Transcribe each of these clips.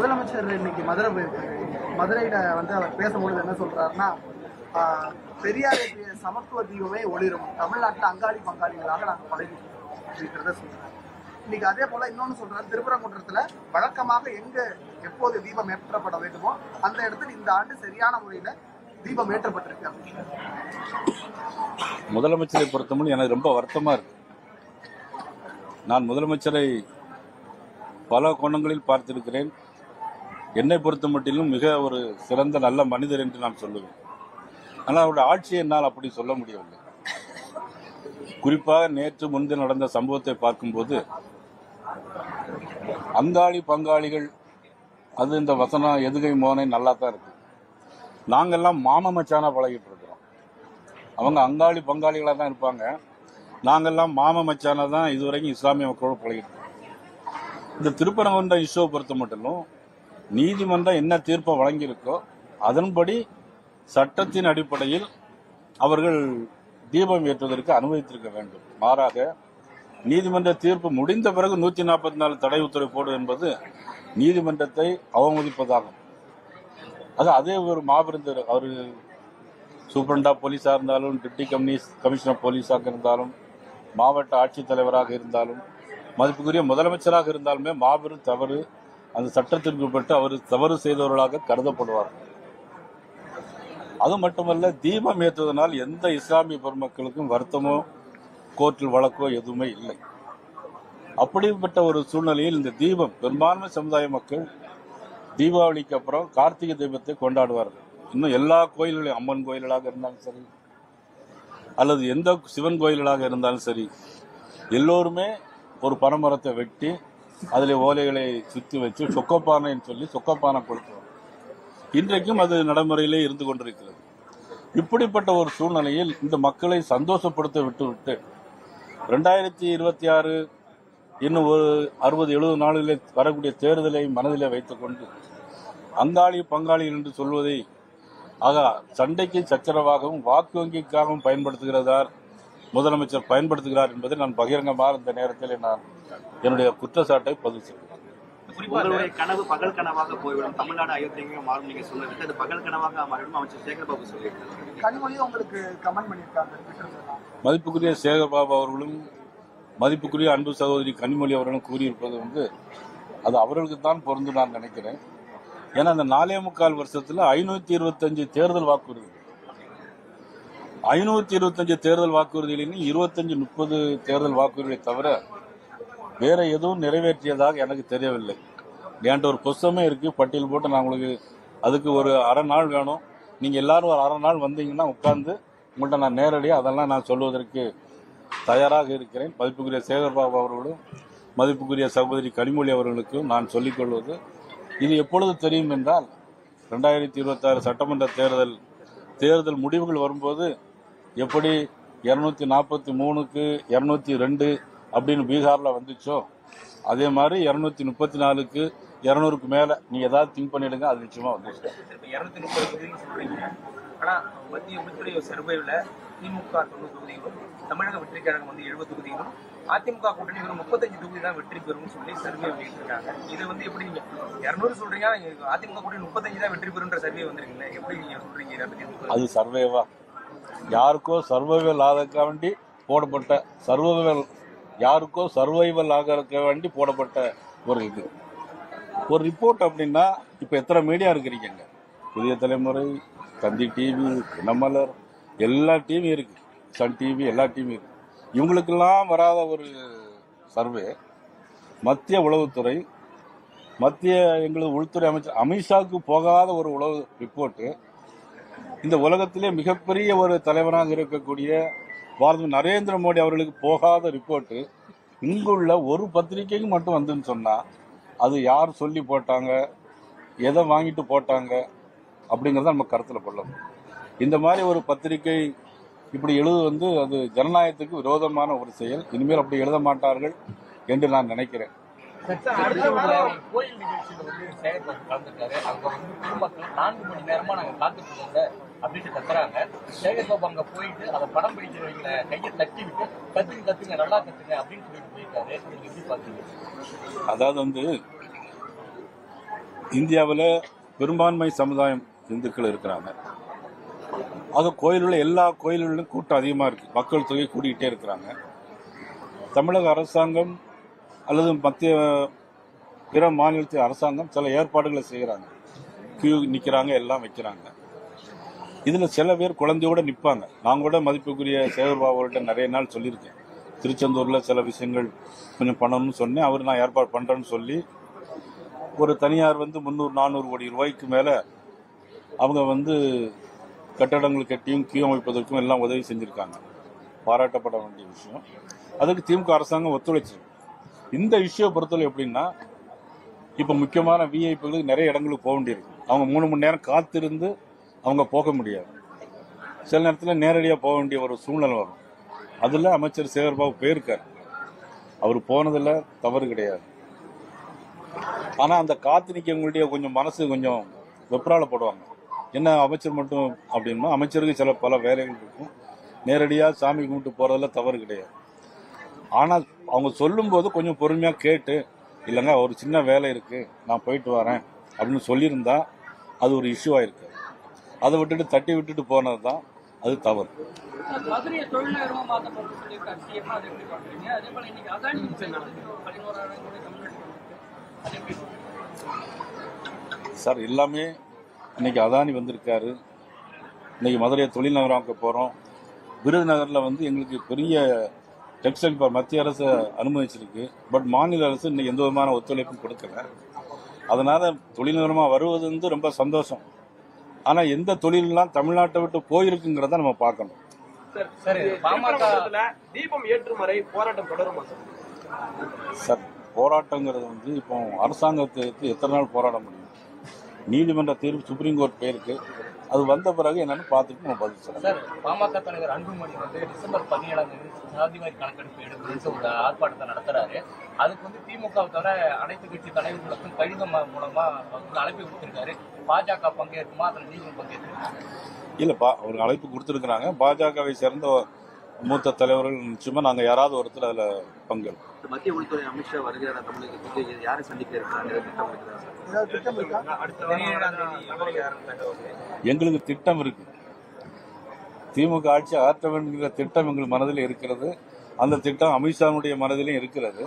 முதலமைச்சர் இன்னைக்கு மதுரை போயிருக்காரு. மதுரையில வந்து அவர் பேசும்பொழுது என்ன சொல்றாருன்னா ஆஹ், பெரியார் சமத்துவ தீபமே ஒளிரும். தமிழ்நாட்டில் அங்காளி பங்காளிகளாக நாங்கள் பழகிட்டோம் அப்படின்றத சொல்றாரு. இன்னைக்கு அதே போல இன்னொன்னு சொல்றாரு திருப்பரங்குன்றத்துல வழக்கமாக எங்க எப்போது தீபம் ஏற்றப்பட வேண்டுமோ அந்த இடத்துல இந்த ஆண்டு சரியான முறையில தீபம் ஏற்றப்பட்டிருக்கு அப்படின்னு முதலமைச்சரை பொறுத்தமட்டு எனக்கு ரொம்ப வருத்தமா இருக்கு. நான் முதலமைச்சரை பல கோணங்களில் பார்த்திருக்கிறேன். என்னை பொறுத்த மட்டிலும் மிக ஒரு சிறந்த நல்ல மனிதர் என்று நான் சொல்லுவேன். ஆனால் அவருடைய ஆட்சியை என்னால் அப்படி சொல்ல முடியவில்லை. குறிப்பாக நேற்று முன்பு நடந்த சம்பவத்தை பார்க்கும்போது அங்காளி பங்காளிகள் அது இந்த வசனம் எதுகை மோனை நல்லா தான் இருக்கு. நாங்கெல்லாம் மாம மச்சானா பழகிட்டு இருக்கிறோம். அவங்க அங்காளி பங்காளிகளாக தான் இருப்பாங்க. நாங்கெல்லாம் மாம மச்சானா தான் இதுவரைக்கும் இஸ்லாமிய மக்களோடு பழகிட்டு இருக்கோம். இந்த திருப்பரங்குன்ற இஷ்யூவை பொறுத்த மட்டும் நீதிமன்றம் என்ன தீர்ப்பை வழங்கியிருக்கோ அதன்படி சட்டத்தின் அடிப்படையில் அவர்கள் தீபம் ஏற்றுவதற்கு அனுமதித்திருக்க வேண்டும் மாறாக நீதிமன்ற தீர்ப்பு முடிந்த பிறகு நூற்றி நாற்பத்தி நாலு தடை உத்தரவு போடு என்பது நீதிமன்றத்தை அவமதிப்பதாகும் அது அதே ஒரு மாபெரும் தீர்வு. சூப்பரண்டா போலீஸாக இருந்தாலும் டிப்டி கமிஷ் கமிஷனர் போலீஸாக இருந்தாலும் மாவட்ட ஆட்சித்தலைவராக இருந்தாலும் மதிப்புக்குரிய முதலமைச்சராக இருந்தாலுமே மாபெரும் தவறு அந்த சட்டத்திற்கு உட்பட்டு அவர் தவறு செய்தவர்களாக கருதப்படுவார் அது மட்டுமல்ல தீபம் ஏற்றுவதனால் எந்த இஸ்லாமிய பெருமக்களுக்கும் வருத்தமோ கோர்ட்டில் வழக்கோ எதுவுமே இல்லை. அப்படிப்பட்ட ஒரு சூழ்நிலையில் இந்த தீபம் பெரும்பான்மை சமுதாய மக்கள் தீபாவளிக்கு அப்புறம் கார்த்திகை தீபத்தை கொண்டாடுவார்கள். இன்னும் எல்லா கோயில்களையும் அம்மன் கோயில்களாக இருந்தாலும் சரி அல்லது எந்த சிவன் கோயில்களாக இருந்தாலும் சரி எல்லோருமே ஒரு பனைமரத்தை வெட்டி அதில் ஓலைகளை சுற்றி வச்சு சொக்கப்பானைன்னு சொல்லி சொக்கப்பானை கொடுத்தோம் இன்றைக்கும் அது நடைமுறையிலே இருந்து கொண்டிருக்கிறது. இப்படிப்பட்ட ஒரு சூழ்நிலையில் இந்த மக்களை சந்தோஷப்படுத்த விட்டுவிட்டு ரெண்டாயிரத்தி இருபத்தி ஆறு இன்னும் ஒரு அறுபது எழுபது நாளிலே வரக்கூடிய தேர்தலை மனதில் வைத்துக்கொண்டு அங்காளி பங்காளி என்று சொல்வதை ஆக சண்டைக்கு சச்சரவாகவும் வாக்கு வங்கிக்காகவும் பயன்படுத்துகிறதார் முதலமைச்சர் பயன்படுத்துகிறார் என்பதை நான் பகிரங்கமாக இந்த நேரத்தில் நான் என்னுடைய குற்றச்சாட்டை பதிவு செய்கிறேன். உங்களுடைய கனவு பகல் கனவாக போய்விடும். தமிழ்நாடு அயோத்தியாக மாறும் நீங்க சொன்னதுக்கு அது பகல் கனவாக மாறிடும் அமைச்சர் சேகர்பாபு உங்களுக்கு கமெண்ட் பண்ணியிருக்காங்க. மதிப்புக்குரிய சேகர்பாபு அவர்களும் மதிப்புக்குரிய அன்பு சகோதரி கனிமொழி அவர்களும் கூறியிருப்பது வந்து அது அவர்களுக்கு தான் பொருந்து நான் நினைக்கிறேன். ஏன்னா அந்த நாலே முக்கால் வருஷத்துல ஐநூத்தி இருபத்தஞ்சு தேர்தல் வாக்குறுதி ஐநூத்தி இருபத்தஞ்சு தேர்தல் வாக்குறுதிகளின் இருபத்தஞ்சு முப்பது தேர்தல் வாக்குறுதியை தவிர வேற எதுவும் நிறைவேற்றியதாக எனக்கு தெரியவில்லை. என்கிட்ட ஒரு புஸ்தகமே இருக்கு பட்டியல் போட்டு நான் உங்களுக்கு அதுக்கு ஒரு அரை நாள் வேணும். நீங்க எல்லாரும் ஒரு அரை நாள் வந்தீங்கன்னா உட்கார்ந்து உங்கள்கிட்ட நான் நேரடியாக அதெல்லாம் நான் சொல்வதற்கு தயாராக இருக்கிறேன். மதிப்புக்குரிய சேகர்பாபு அவர்களும் மதிப்புக்குரிய சகோதரி கனிமொழி அவர்களுக்கும் நான் சொல்லிக் கொள்வது இது எப்பொழுது தெரியும் என்றால் ரெண்டாயிரத்தி இருபத்தாறு சட்டமன்ற தேர்தல் தேர்தல் முடிவுகள் வரும்போது எப்படி இரநூத்தி நாற்பத்தி மூணுக்கு இரநூத்தி ரெண்டு அப்படின்னு பீகாரில் வந்துச்சோ அதே மாதிரி இரநூத்தி முப்பத்தி நாலுக்கு இரநூறுக்கு மேலே நீ ஏதாவது திங்க் பண்ணிடுங்க அது நிச்சயமாக வந்துச்சு இப்ப இருநூத்தி முப்பது தொகுதின்னு சொல்றீங்க. ஆனா மத்திய உள்துறை சர்வேல திமுக தொண்ணூறு தொகுதிகளும் தமிழக வெற்றி கழகம் வந்து எழுபது தொகுதிகளும் அதிமுக கூட்டணி வெறும் முப்பத்தஞ்சு தொகுதி தான் வெற்றி பெறும்னு சொல்லி சர்வே வெளியிட்டிருக்காங்க. இது வந்து எப்படி நீங்க இருநூறு சொல்றீங்க அதிமுக கூட்டணி முப்பத்தஞ்சு தான் வெற்றி பெறுன்ற சர்வே வந்திருக்குல்ல எப்படி நீங்க சொல்றீங்க? அது சர்வேவா யாருக்கோ சர்வைவல் ஆக வேண்டி போடப்பட்ட சர்வைவல் யாருக்கோ சர்வைவல் ஆகிறக்க வேண்டி போடப்பட்ட ஒரு இது. ஒரு ரிப்போர்ட் அப்படின்னா இப்போ எத்தனை மீடியா இருக்கிறீங்க புதிய தலைமுறை தந்தி டிவி தினமலர் எல்லா டிவியும் இருக்குது சன் டிவி எல்லா டிவியும் இருக்குது இவங்களுக்கெல்லாம் வராத ஒரு சர்வே மத்திய உளவுத்துறை மத்திய எங்களது உள்துறை அமைச்சர் அமித்ஷாவுக்கு போகாத ஒரு உளவு ரிப்போர்ட்டு இந்த உலகத்திலே மிகப்பெரிய ஒரு தலைவராக இருக்கக்கூடிய பாரத நரேந்திர மோடி அவர்களுக்கு போகாத ரிப்போர்ட்டு இங்குள்ள ஒரு பத்திரிகைக்கு மட்டும் வந்துன்னு சொன்னால் அது யார் சொல்லி போட்டாங்க எதை வாங்கிட்டு போட்டாங்க அப்படிங்கிறத நம்ம கருத்தில் கொள்ளணும். இந்த மாதிரி ஒரு பத்திரிகை இப்படி எழுது வந்து அது ஜனநாயகத்துக்கு விரோதமான ஒரு செயல். இனிமேல் அப்படி எழுத மாட்டார்கள் என்று நான் நினைக்கிறேன். கோயில் நிகழ்ச்சியில வந்து சேகர்பாபு கலந்துருக்காரு அங்க வந்து பொதுமக்கள் நான்கு மணி நேரமா நாங்க காத்துட்டு இருக்கோம் சார் அப்படின்ட்டு கத்துறாங்க. சேகர்பாபு அங்க போயிட்டு அதை படம் பிடிக்கிறவங்கள கையை தட்டி விட்டு கத்துங்க கத்துங்க நல்லா கத்துங்க அப்படின்னு சொல்லிட்டு போயிருக்காரு. நீங்க எப்படி பாத்தீங்க அதாவது வந்து இந்தியாவில் பெரும்பான்மை சமுதாயம் இந்துக்கள் இருக்கிறாங்க. அது கோயிலுள்ள எல்லா கோயில்களிலும் கூட்டம் அதிகமாக இருக்குது மக்கள் தொகை கூடிக்கிட்டே இருக்கிறாங்க. தமிழக அரசாங்கம் அல்லது மத்திய பிற மாநிலத்து அரசாங்கம் சில ஏற்பாடுகளை செய்கிறாங்க கியூ நிற்கிறாங்க எல்லாம் வைக்கிறாங்க. இதில் சில பேர் குழந்தையோட நிற்பாங்க நான் கூட மதிப்புக்குரிய சேகர் பாபுகிட்ட நிறைய நாள் சொல்லியிருக்கேன். திருச்செந்தூரில் சில விஷயங்கள் கொஞ்சம் பண்ணணும்னு சொன்னேன். அவர் நான் ஏற்பாடு பண்ணுறேன்னு சொல்லி ஒரு தனியார் வந்து முந்நூறு நானூறு கோடி ரூபாய்க்கு மேலே அவங்க வந்து கட்டடங்கள் கட்டியும் கியூ அமைப்பதற்கும் எல்லாம் உதவி செஞ்சுருக்காங்க. பாராட்டப்பட வேண்டிய விஷயம். அதுக்கு திமுக அரசாங்கம் ஒத்துழைச்சிருக்கு. இந்த இஷ்யூ பொறுத்தவரை எப்படின்னா இப்போ முக்கியமான விஐபிகளுக்கு நிறைய இடங்களுக்கு போக வேண்டியிருக்கு. அவங்க மூணு மணி நேரம் காத்திருந்து அவங்க போக முடியாது. சில நேரத்தில் நேரடியாக போக வேண்டிய ஒரு சூழ்நிலை வரும். அதில் அமைச்சர் சேகர்பாபு போயிருக்கார். அவர் போனதில் தவறு கிடையாது. ஆனால் அந்த காத்து நிற்கவங்களுடைய கொஞ்சம் மனசு கொஞ்சம் வெப்ராளப்படுவாங்க என்ன அமைச்சர் மட்டும் அப்படின்னா அமைச்சருக்கு சில பல வேலைகள் இருக்கும். நேரடியாக சாமி கும்பிட்டு போகிறதுல தவறு கிடையாது. ஆனால் அவங்க சொல்லும்போது கொஞ்சம் பொறுமையாக கேட்டு இல்லைங்க ஒரு சின்ன வேலை இருக்குது நான் போயிட்டு வரேன் அப்படின்னு சொல்லியிருந்தா அது ஒரு இஷ்யூவாக இருக்கு அதை விட்டுட்டு தட்டி விட்டுட்டு போனது தான் அது தவறு? சார் எல்லாமே இன்னைக்கு அதானி வந்திருக்காரு. இன்னைக்கு மதுரையை தொழில் நகரமாக்க போகிறோம் விருதுநகரில் வந்து எங்களுக்கு பெரிய டெக்ஸ்டைல் பார்க் மத்திய அரசு அனுமதிச்சிருக்கு. பட் மாநில அரசு இன்னைக்கு எந்த விதமான ஒத்துழைப்பும் கொடுக்கல. அதனால் தொழில் நகரமாக வருவது வந்து ரொம்ப சந்தோஷம். ஆனால் எந்த தொழிலெலாம் தமிழ்நாட்டை விட்டு போயிருக்குங்கிறத நம்ம பார்க்கணும். தீபம் ஏற்றும் வரை போராட்டம் தொடருமா சார்? சார் போராட்டங்கிறது வந்து இப்போ அரசாங்கத்துக்கு எத்தனை நாள் போராட முடியும்? நீதிமன்ற தீர்ப்பு சுப்ரீம் கோர்ட் போயிருக்கு. அது வந்த பிறகு என்னன்னு பார்த்துட்டு நம்ம பதில் சொல்லலாம். சார் பாமக தலைவர் அன்புமணி வந்து டிசம்பர் பதினேழாம் தேதி சாதிவாரி கணக்கெடுப்பு எடுக்கணும்னு ஒரு ஆர்ப்பாட்டத்தை நடத்துறாரு. அதுக்கு வந்து திமுக தவிர அனைத்து கட்சி தலைவர்களுக்கும் கடிதம் மூலமா அழைப்பு கொடுத்திருக்காரு பாஜக பங்கேற்குமா? அதில் நீங்களும் பங்கேற்குமா இல்லைப்பா ஒரு அழைப்பு கொடுத்துருக்குறாங்க. பாஜகவை சேர்ந்த மூத்த தலைவர்கள் நிச்சயமா நாங்கள் யாராவது ஒருத்தர் அதில் பங்கேற்போம். மத்திய உள்துறை அமித்ஷா வருகிறார் தமிழகத்துக்கு யாரை சந்திக்க இருக்கிறாங்க எங்களுக்கு திட்டம் இருக்கு. திமுக ஆட்சி ஆற்ற வேண்டுகிற திட்டம் எங்கள் மனதில் இருக்கிறது. அந்த திட்டம் அமித்ஷாவுடைய மனதிலும் இருக்கிறது.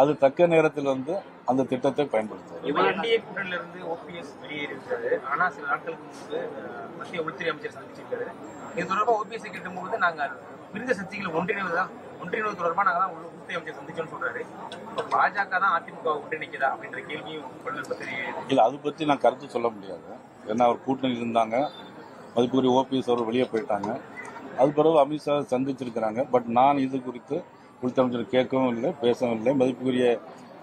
அது தக்க நேரத்தில் வந்து அந்த திட்டத்தை பயன்படுத்துவது. இவர் என்டிஏ கூட்டணியில இருந்து ஓபிஎஸ் வெளியேறியிருக்காரு ஆனா சில நாட்களுக்கு முன்பு அஹ், மத்திய உள்துறை அமைச்சர் சந்திச்சிருக்காரு இது தொடர்பா ஓபிஎஸ் கேட்டும்போது நாங்க விருது சக்திகளை ஒன்றிணைவது தான் உள்துறை அமைச்சர் சந்திச்சோம்னு சொல்றாரு. இப்ப பாஜக தான் அதிமுக ஒன்றிணைக்குதா அப்படின்ற கேள்வியும் இல்லை அதை பற்றி நான் கருத்து சொல்ல முடியாது. ஏன்னா அவர் கூட்டணியில் இருந்தாங்க. மதிப்புக்குரிய ஓபிஎஸ் அவர் வெளியே போயிட்டாங்க. அது பிறகு அமித்ஷா சந்திச்சிருக்கிறாங்க. பட் நான் இது குறித்து உள்தமைச்சர் கேட்கவும் இல்லை பேசவும் இல்லை. மதிப்புக்குரிய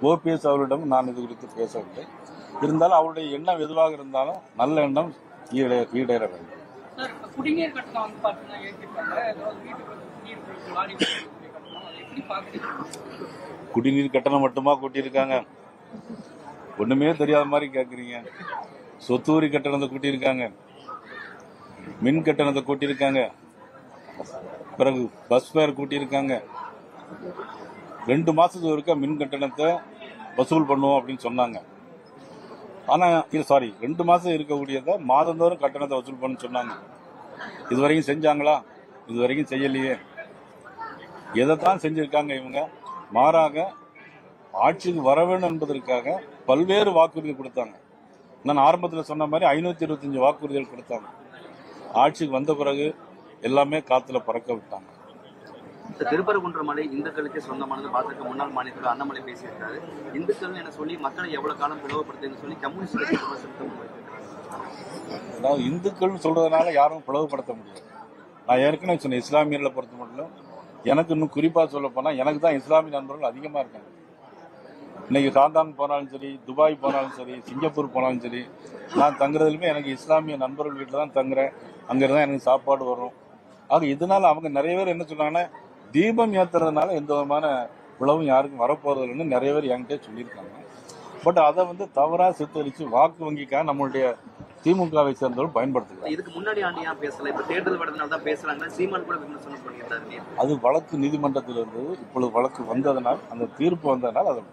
ஓபிஎஸ் அவரிடம் நான் இது குறித்து பேசவில்லை. இருந்தாலும் அவருடைய எண்ணம் எதுவாக இருந்தாலும் நல்ல எண்ணம் ஈடே ஈடேற வேண்டும். குடிநீர் கட்டணம் வந்து பாத்தீங்கன்னா ஏற்றிருக்காங்க வீட்டுக்கு குடிநீர் கட்டணம் மட்டுமா கூட்டியிருக்காங்க? ஒண்ணுமே தெரியாத மாதிரி கேட்குறீங்க சொத்து வரி கட்டணத்தை கூட்டியிருக்காங்க. மின் கட்டணத்தை கூட்டியிருக்காங்க. பிறகு பஸ் ஃபேர் கூட்டியிருக்காங்க. ரெண்டு மாசத்துக்கு ஒருக்கா மின் கட்டணத்தை வசூல் பண்ணுவோம் அப்படின்னு சொன்னாங்க. ஆனா இது சாரி ரெண்டு மாசம் இருக்கக்கூடியதை மாதந்தோறும் கட்டணத்தை வசூல் பண்ண சொன்னாங்க. இது வரைக்கும் செஞ்சாங்களா? இது வரைக்கும் செய்யலையே. எதைத்தான் செஞ்சிருக்காங்க இவங்க? மாறாக ஆட்சிக்கு வர வேண்டும் என்பதற்காக பல்வேறு வாக்குறுதிகள் கொடுத்தாங்க. நான் ஆரம்பத்தில் சொன்ன மாதிரி ஐநூத்தி இருபத்தஞ்சு வாக்குறுதிகள் கொடுத்தாங்க. ஆட்சிக்கு வந்த பிறகு எல்லாமே காத்துல பறக்க விட்டாங்க. திருப்பரங்குன்ற மலை இந்துக்களுக்கே சொந்தமானது. பாஜக முன்னாள் மாநிலத்தில் அண்ணாமலை பேசியிருக்காரு. இந்துக்கள் என சொல்லி மக்களை எவ்வளவு காலம் பிளவுபடுத்துன்னு சொல்லி கம்யூனிஸ்ட் அதாவது இந்துக்கள் சொல்றதுனால யாரும் பிளவுபடுத்த முடியாது நான் ஏற்கனவே சொன்னேன் இஸ்லாமியர்களை பொறுத்த மட்டும் எனக்கு இன்னும் குறிப்பாக சொல்ல போனால் எனக்கு தான் இஸ்லாமிய நண்பர்கள் அதிகமாக இருக்காங்க. இன்னைக்கு சாந்தான் போனாலும் சரி துபாய் போனாலும் சரி சிங்கப்பூர் போனாலும் சரி நான் தங்குறதுலுமே எனக்கு இஸ்லாமிய நண்பர்கள் வீட்டில் தான் தங்குறேன். அங்கே தான் எனக்கு சாப்பாடு வரும். ஆக இதனால் அவங்க நிறைய பேர் என்ன சொன்னாங்கன்னா தீபம் ஏத்துறதுனால எந்த விதமான உழவும் யாருக்கும் வரப்போறதில்லைன்னு நிறைய பேர் என்கிட்ட சொல்லியிருக்காங்க. பட் அதை வந்து தவறாக சித்தரித்து வாக்கு வங்கிக்காக நம்மளுடைய திமுகவை சேர்ந்தவர்கள் பயன்படுத்துகிறாங்க இதுக்கு முன்னாடி ஆண்டு ஏன் பேசல? இப்ப தேர்தல் வரதுனால தான் பேசுறாங்க. சீமான் கூட விமர்சனம் பண்ணியிருந்தாரு. அது வழக்கு நீதிமன்றத்தில் இருந்தது இப்பொழுது வழக்கு வந்ததனால் அந்த தீர்ப்பு வந்ததனால் அதை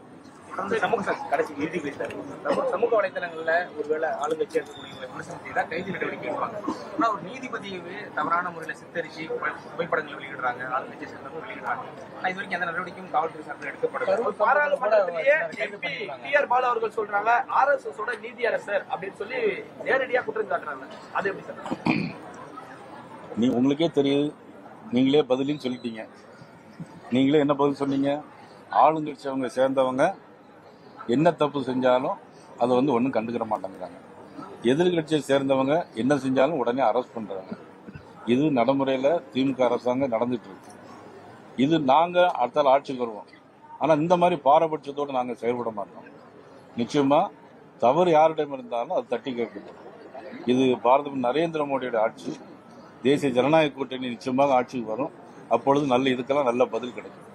சமூக கடைசி இறுதி பேசிட்டாரு சமூக- சமூக வலைதளங்கள்ல ஒருவேளை ஆளுங்கட்சியா இருக்கக்கூடியவங்களை விமர்சனம் செய்தா கைது நடவடிக்கை எடுப்பாங்க. ஆனா ஒரு நீதிபதியவே தவறான முறையில சித்தரிச்சு புகைப்படங்கள் வெளியிடுறாங்க ஆளுங்கட்சியை சேர்ந்தவங்க வெளியிடுறாங்க. ஆனா இது வரைக்கும் எந்த நடவடிக்கையும் காவல்துறை சார்பில் எடுக்கப்படல. பாராளுமன்றத்திலேயே எம்பி டி ஆர் பாலு அவர்கள் சொல்றாங்க ஆர்எஸ்எஸ் ஓட நீதி அரசர் அப்படின்னு சொல்லி நேரடியா குற்றம் சாட்டுறாங்க அது எப்படி சார்? நீ உங்களுக்கே தெரியுது. நீங்களே பதிலும் சொல்லிட்டீங்க. நீங்களே என்ன பதில் சொன்னீங்க? ஆளுங்கட்சி அவங்க சேர்ந்தவங்க என்ன தப்பு செஞ்சாலும் அதை வந்து ஒன்றும் கண்டுக்கிற மாட்டேங்கிறாங்க. எதிர்கட்சியை சேர்ந்தவங்க என்ன செஞ்சாலும் உடனே அரெஸ்ட் பண்ணுறாங்க இது நடைமுறையில் திமுக அரசாங்கம் நடந்துட்டு இருக்கு. இது நாங்கள் அடுத்தால் ஆட்சிக்கு வருவோம். ஆனால் இந்த மாதிரி பாரபட்சத்தோடு நாங்கள் செயல்பட மாட்டோம். நிச்சயமாக தவறு யாரிடம் இருந்தாலும் அது தட்டி கேட்கப்படும் இது பாரத நரேந்திர மோடியோட ஆட்சி. தேசிய ஜனநாயக கூட்டணி நிச்சயமாக ஆட்சிக்கு வரும். அப்பொழுது நல்ல இதுக்கெல்லாம் நல்ல பதில் கிடைக்கும்.